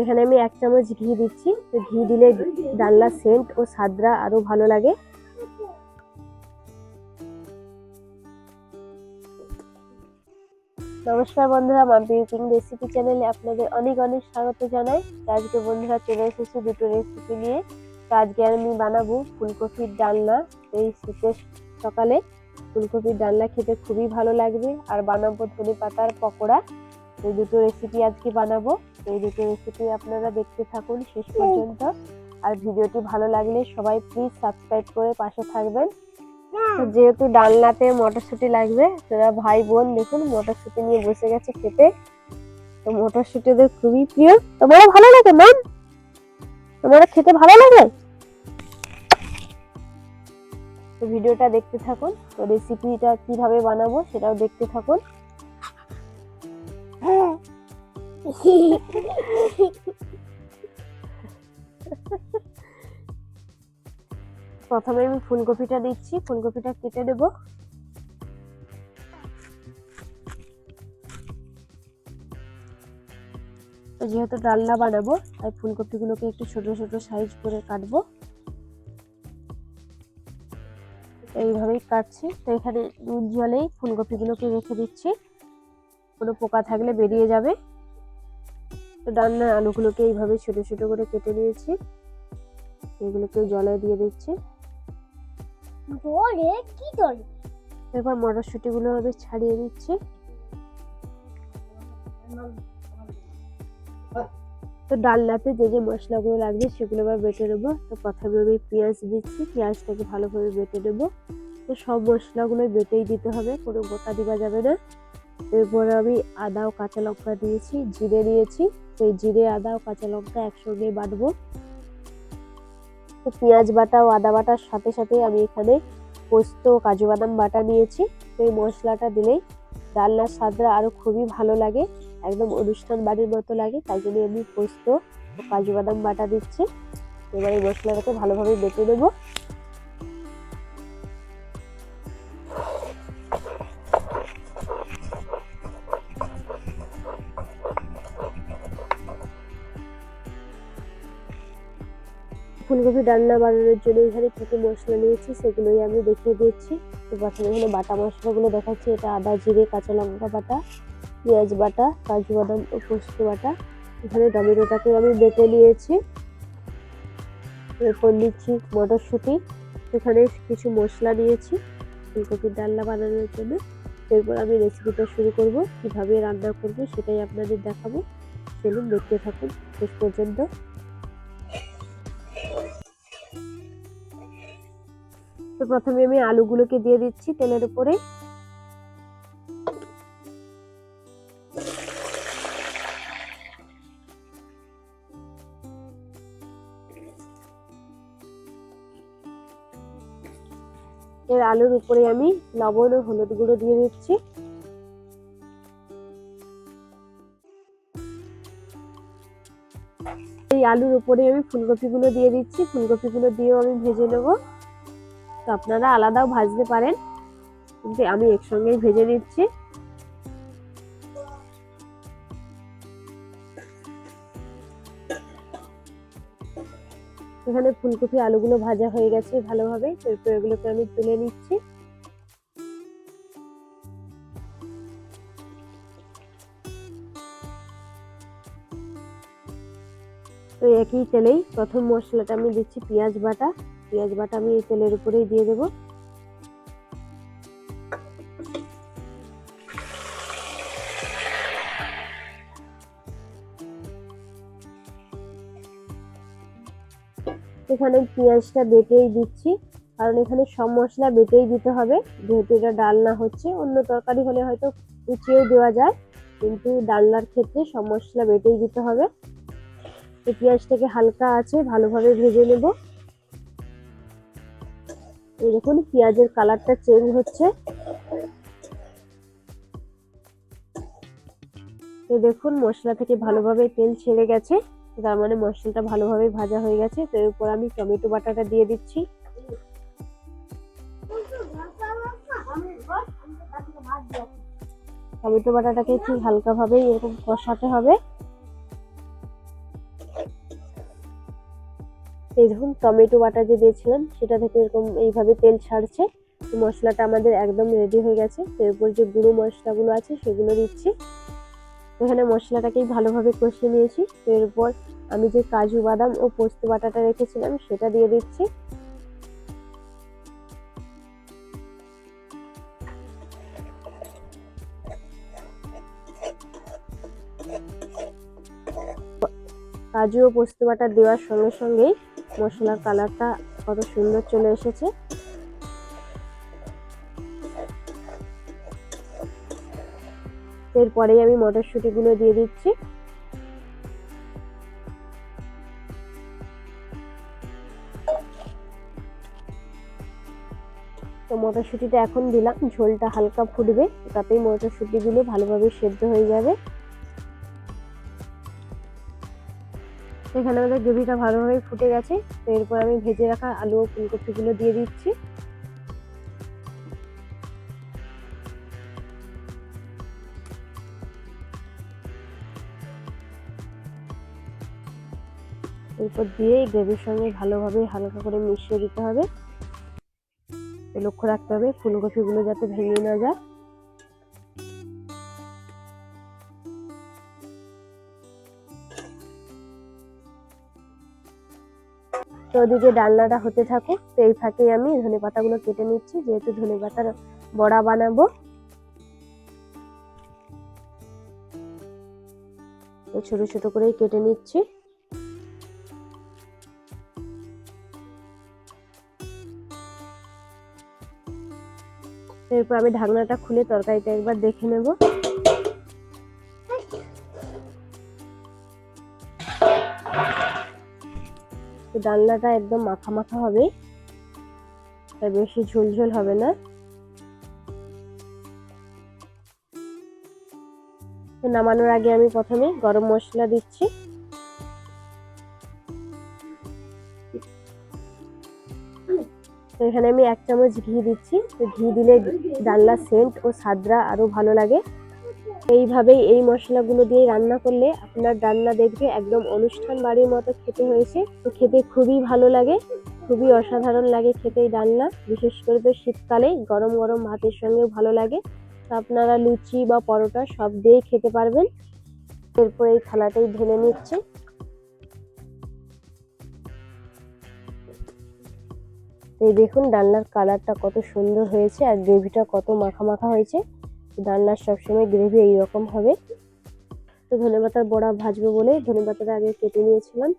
এখানে আমি এক চামচ ঘি দিচ্ছি। তো ঘি দিলে ডালনা সেন্ট ও সাদরা আরও ভালো লাগে। নমস্কার বন্ধুরা, মাম্পি কুকিং রেসিপি চ্যানেলে আপনাদের অনেক অনেক স্বাগত জানাই। আজকে বন্ধুরা চলে এসেছি দুটো রেসিপি নিয়ে। তো আজকে আমি বানাবো ফুলকপির ডালনা এই শীতের সকালে। ফুলকপির ডালনা খেতে খুবই ভালো লাগবে। আর বানাবো ধনে পাতার পকোড়া। এই দুটো রেসিপি আজকে বানাবো। এই দুটো রেসিপি আপনারা দেখতে থাকুন শেষ পর্যন্ত। আর ভিডিওটি ভালো লাগলে সবাই প্লিজ সাবস্ক্রাইব করে পাশে থাকবেন। যেহেতু ডালনাতে মটরশুঁটি লাগবে তোরা ভাই বোন দেখুন, মটরশুঁটি নিয়ে বসে গেছে খেতে। তো মটরশুঁটি ওদের খুবই প্রিয়। তোমার ভালো লাগে ম্যাম তোমার খেতে ভালো লাগে? তো ভিডিওটা দেখতে থাকুন, তো রেসিপিটা কীভাবে বানাবো সেটাও দেখতে থাকুন। প্রথমে আমি ফুলকপিটা দিচ্ছি, ফুলকপিটা কেটে দেব। যেহেতু ডালনা বানাবো, তাই ফুলকপিগুলোকে একটু ছোট ছোট সাইজ করে কাটবো। এইভাবেই কাটছি। তো এখানে নুন জলেই ফুলকপিগুলোকে রেখে দিচ্ছি। কোনো পোকা থাকলে বেরিয়ে যাবে। তো ডালনার আলুগুলোকে এইভাবে ছোট ছোট করে কেটে নিয়েছি। এগুলোকে জলে দিয়ে দিচ্ছি। জলে কি জল? এরপর মটরশুঁটি গুলো আমি ছাড়িয়ে দিচ্ছি। তো ডালনাতে যে যে মশলাগুলো লাগবে সেগুলো আবার বেটে নেব। তো প্রথমে আমি পেঁয়াজ দিচ্ছি পেঁয়াজটাকে ভালোভাবে বেটে নেব। তো সব মশলাগুলো বেটেই দিতে হবে কোনো গোটা দেওয়া যাবে না। এরপরে আমি আদা ও কাঁচা লঙ্কা দিয়েছি জিরে দিয়েছি। এই জিরে, আদা ও কাঁচা লঙ্কা একসঙ্গে বাটবো। তো পেঁয়াজ বাটা ও আদা বাটার সাথে সাথে আমি এখানে পোস্ত ও কাজু বাদাম বাটা নিয়েছি। তো এই মশলাটা দিলেই ডালনার স্বাদটা আরও খুবই ভালো লাগে, একদম অনুষ্ঠান বাড়ির মতো লাগে, তাই জন্য আমি পোস্ত ও কাজু বাদাম বাটা দিচ্ছি। এবার এই মশলাটাকে ভালোভাবে বেটে দেবো ফুলকপি ডালনা বানানোর জন্য এখানে কি কি মশলা নিয়েছি সেগুলোই আমি দেখিয়ে দিচ্ছি। তো প্রথমে এখানে বাটা মশলাগুলো দেখাচ্ছি, এটা আদা, জিরে, কাঁচা লঙ্কা বাটা, পেঁয়াজ বাটা, কাজু বাদাম ও পোস্ত বাটা। এখানে টমেটোটাকে আমি বেটে নিয়েছি। এরপর নিচ্ছি মটরশুঁটি। এখানে কিছু মশলা নিয়েছি, ফুলকপির ডালনা বানানোর জন্য। এরপর আমি রেসিপিটা শুরু করব, কীভাবে রান্না করব সেটাই আপনাদের দেখাবো। চলুন দেখতে থাকুন, শেষ পর্যন্ত। তো প্রথমে আমি আলুগুলোকে দিয়ে দিচ্ছি তেলের উপরে। এর আলুর উপরে আমি লবণ ও হলুদ গুঁড়ো দিয়ে দিচ্ছি। এই আলুর উপরে আমি ফুলকপিগুলো দিয়ে দিচ্ছি। ফুলকপিগুলো দিয়েও আমি ভেজে নেব। তো আপনারা আলাদাও ভাজতে পারেন। কিন্তু আমি একসঙ্গেই ভেজে নিচ্ছি। এখানে ফুলকপি আলুগুলো ভাজা হয়ে গেছে ভালোভাবে। এরপর এগুলোকে আমি তুলে নিচ্ছি। তো একই তেলেই প্রথম মশলাটা আমি দিচ্ছি পেঁয়াজ বাটা। পেঁয়াজ বাটা আমি এই তেলের উপরেই দিয়ে দেবো। এখানে পেঁয়াজটা বেটেই দিচ্ছি, কারণ এখানে সব মশলা বেটেই দিতে হবে। যেহেতু এটা ডালনা হচ্ছে, অন্য তরকারি হলে হয়তো কুচিয়েও দেওয়া যায়, কিন্তু ডালনার ক্ষেত্রে সব মশলা বেটেই দিতে হবে। পেঁয়াজটাকে হালকা আছে, ভালোভাবে ভেজে নেব। এই দেখুন, পেঁয়াজের কালারটা চেঞ্জ হচ্ছে। এই দেখুন, মশলা থেকে ভালোভাবে তেল ছেড়ে গেছে। তার মানে মশলাটা ভালোভাবে ভাজা হয়ে গেছে। তো এর উপর আমি টমেটো বাটাটা দিয়ে দিচ্ছি। টমেটো বাটাটাকে ঠিক হালকাভাবে এরকম কষাতে হবে। এই দেখুন, টমেটো বাটা যে দিয়েছিলাম, সেটা থেকে এরকম এইভাবে তেল ছাড়ছে। মশলাটা আমাদের একদম রেডি হয়ে গেছে। তো এরপর যে গুঁড়ো মশলাগুলো আছে, সেগুলো দিচ্ছি। এখানে মশলাটাকেই ভালোভাবে কষিয়ে নিয়েছি। এরপর আমি যে কাজু বাদাম ও পোস্ত বাটাটা রেখেছিলাম, সেটা দিয়ে দিচ্ছি। কাজু ও পোস্ত বাটা দেওয়ার সঙ্গে সঙ্গেই মশলার কালারটা কত সুন্দর চলে এসেছে। এরপরেই আমি মটরশুঁটিগুলো দিয়ে দিচ্ছি। তো মটরশুঁটিটা এখন দিলাম, ঝোলটা হালকা ফুটবে, তাতেই মটরশুঁটিগুলো ভালোভাবে সেদ্ধ হয়ে যাবে। এখানে আমাদের গ্রেভিটা ভালোভাবে ফুটে গেছে। তো এরপর আমি ভেজে রাখা আলু ও ফুলকপিগুলো দিয়ে দিচ্ছি। এরপর দিয়ে গ্রেভির সঙ্গে ভালোভাবে হালকা করে মিশিয়ে দিতে হবে। লক্ষ্য রাখতে হবে ফুলকপিগুলো যাতে ভেঙে না যায়। তো ওদিকে ডালনাটা হতে থাকুক, তো এই ফাঁকে আমি ধনে পাতাগুলো কেটে নিচ্ছি, যেহেতু ধনে পাতার বড়া বানাবো। ছোট ছোট করেই কেটে নিচ্ছি। এরপর আমি ঢাকনাটা খুলে তরকারিটা একবার দেখে নেব। ডালনাটা একদম মাখা মাখা হবে। তাই বেশি ঝোল ঝোল হবে না। নামানোর আগে আমি প্রথমে গরম মশলা দিচ্ছি। তো এখানে আমি এক চামচ ঘি দিচ্ছি। তো ঘি দিলে ডালনার সেন্ট ও স্বাদরা আরও ভালো লাগে। এইভাবেই এই মশলাগুলো দিয়ে রান্না করলে আপনার রান্না দেখবে একদম অনুষ্ঠান বাড়ির মতো খেতে হয়েছে। তো খেতে খুবই ভালো লাগে, খুবই অসাধারণ লাগে খেতে এই রান্না। বিশেষ করে তো শীতকালে গরম গরম ভাতের সঙ্গে ভালো লাগে। তো আপনারা লুচি বা পরোটা সব দিয়েই খেতে পারবেন। এরপর এই থালাটাই ঢেলে নিচ্ছে। এই দেখুন ডালনার কালারটা কত সুন্দর হয়েছে আর গ্রেভিটা কত মাখা মাখা হয়েছে। ডালনার সবসময় গ্রেভি এইরকম হবে। তো ধনেপাতার বড়া ভাজবো বলে ধনেপাতাটা আগে কেটে নিয়েছিলাম।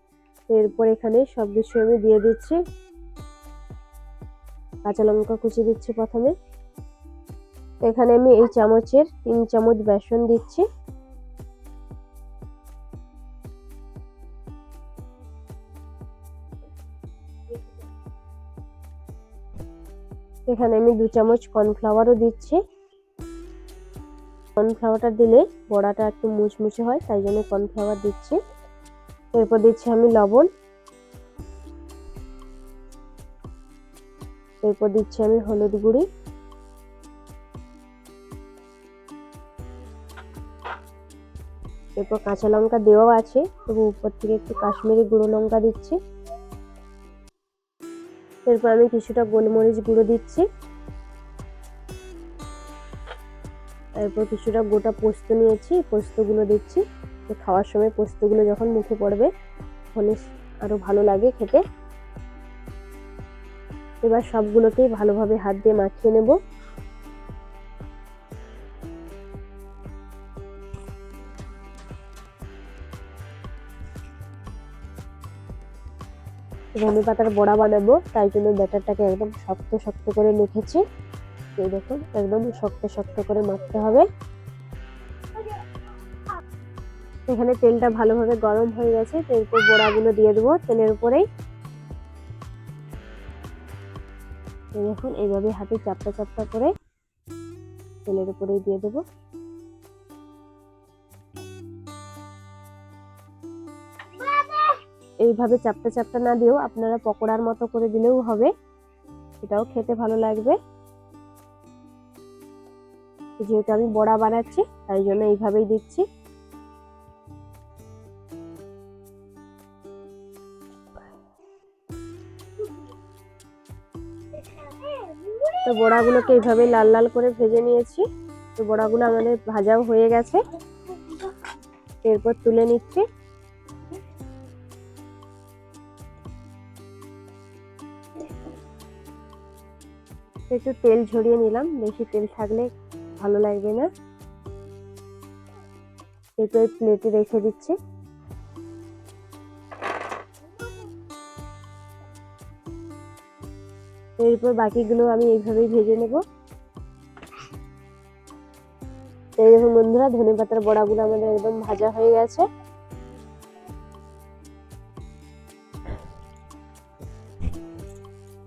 এরপর এখানে সব কিছু আমি দিয়ে দিচ্ছি। কাঁচা লঙ্কা কুচি দিচ্ছি প্রথমে। এখানে আমি এই চামচের তিন চামচ বেসন দিচ্ছি। এখানে আমি দু চামচ কর্নফ্লাওয়ারও দিচ্ছি। কর্নফ্লাওয়ারটা দিলে বড়াটা একটু মুচমুচে হয়, তাই জন্য কর্নফ্লাওয়ার দিচ্ছি। এরপর দিচ্ছি আমি লবণ। এরপর দিচ্ছি আমি হলুদ গুঁড়ি। এরপর কাঁচা লঙ্কা দেওয়াও আছে, তবু উপর থেকে একটু কাশ্মীরি গুঁড়ো লঙ্কা দিচ্ছি। এরপর আমি কিছুটা গোলমরিচ গুঁড়ো দিচ্ছি। তারপর কিছুটা গোটা পোস্ত নিয়েছি, পোস্তগুলো দিচ্ছি। খাওয়ার সময় পোস্তগুলো যখন মুখে পড়বে তখন আরও ভালো লাগে খেতে। এবার সবগুলোকেই ভালোভাবে হাত দিয়ে মাখিয়ে নেব। ধনে পাতার বড়া বানাবো, তাই জন্য ব্যাটারটাকে একদম শক্ত শক্ত করে মেখেছি। এই দেখুন, একদম শক্ত শক্ত করে মাখতে হবে। এখানে তেলটা ভালোভাবে গরম হয়ে গেছে তো এরপর বড়াগুলো দিয়ে দেবো তেলের উপরেই। দেখুন, এইভাবে হাতে চাপটা চাপটা করে তেলের উপরেই দিয়ে দেবো। এইভাবে চাপটা চাপটা না দিয়েও আপনারা পকোড়ার মতো করে দিলেও হবে এটাও খেতে ভালো লাগবে। যেহেতু আমি বড়া বানাচ্ছি, তাই জন্য এইভাবেই দিচ্ছি। তো বড়াগুলোকে এইভাবে লাল লাল করে ভেজে নিয়েছি। তো বড়াগুলো আমাদের ভাজাও হয়ে গেছে। এরপর তুলে নিচ্ছি। একটু তেল ঝরিয়ে নিলাম। বেশি তেল থাকলে ভালো লাগবে না। এরপর প্লেটে রেখে দিচ্ছি। এরপর বাকিগুলো আমি এইভাবেই ভেজে নেব। এই দেখুন বন্ধুরা, ধনে পাতার বড়াগুলো আমাদের একদম ভাজা হয়ে গেছে।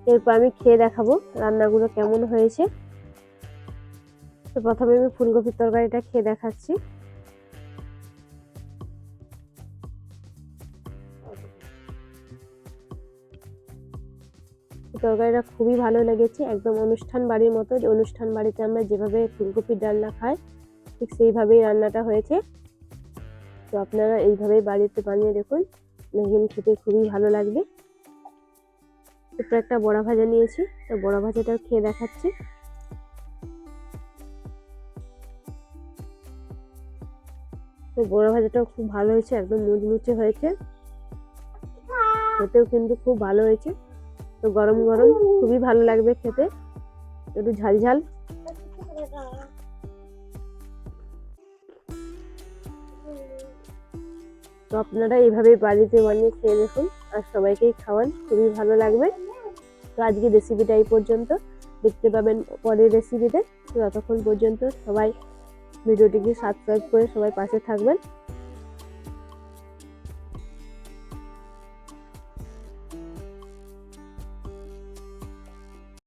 এরপর আমি খেয়ে দেখাবো রান্নাগুলো কেমন হয়েছে। তো প্রথমে আমি ফুলকপির তরকারিটা খেয়ে দেখাচ্ছি। তরকারিটা খুবই ভালো লেগেছে, একদম অনুষ্ঠান বাড়ির মতো। যে অনুষ্ঠান বাড়িতে আমরা যেভাবে ফুলকপির ডালনা খাই, ঠিক সেইভাবেই রান্নাটা হয়েছে। তো আপনারা এইভাবেই বাড়িতে বানিয়ে দেখুন, দেখবেন খেতে খুবই ভালো লাগবে। একটা বড়া ভাজা নিয়েছি, তো বড়া ভাজাটাও খেয়ে দেখাচ্ছি। তো বড়া ভাজাটাও খুব ভালো হয়েছে, একদম মুচমুচে হয়েছে। খেতেও কিন্তু খুব ভালো হয়েছে। তো গরম গরম খুবই ভালো লাগবে খেতে। একটু ঝাল ঝাল। তো আপনারা এইভাবে বাড়িতে বানিয়ে খেয়ে দেখুন আর সবাইকেই খাওয়ান, খুবই ভালো লাগবে। তো আজকে রেসিপিটা এই পর্যন্ত। দেখতে পাবেন পরের রেসিপিতে তো ততক্ষণ পর্যন্ত সবাই ভিডিওটিকে সাবস্ক্রাইব করে সবাই পাশে থাকবেন।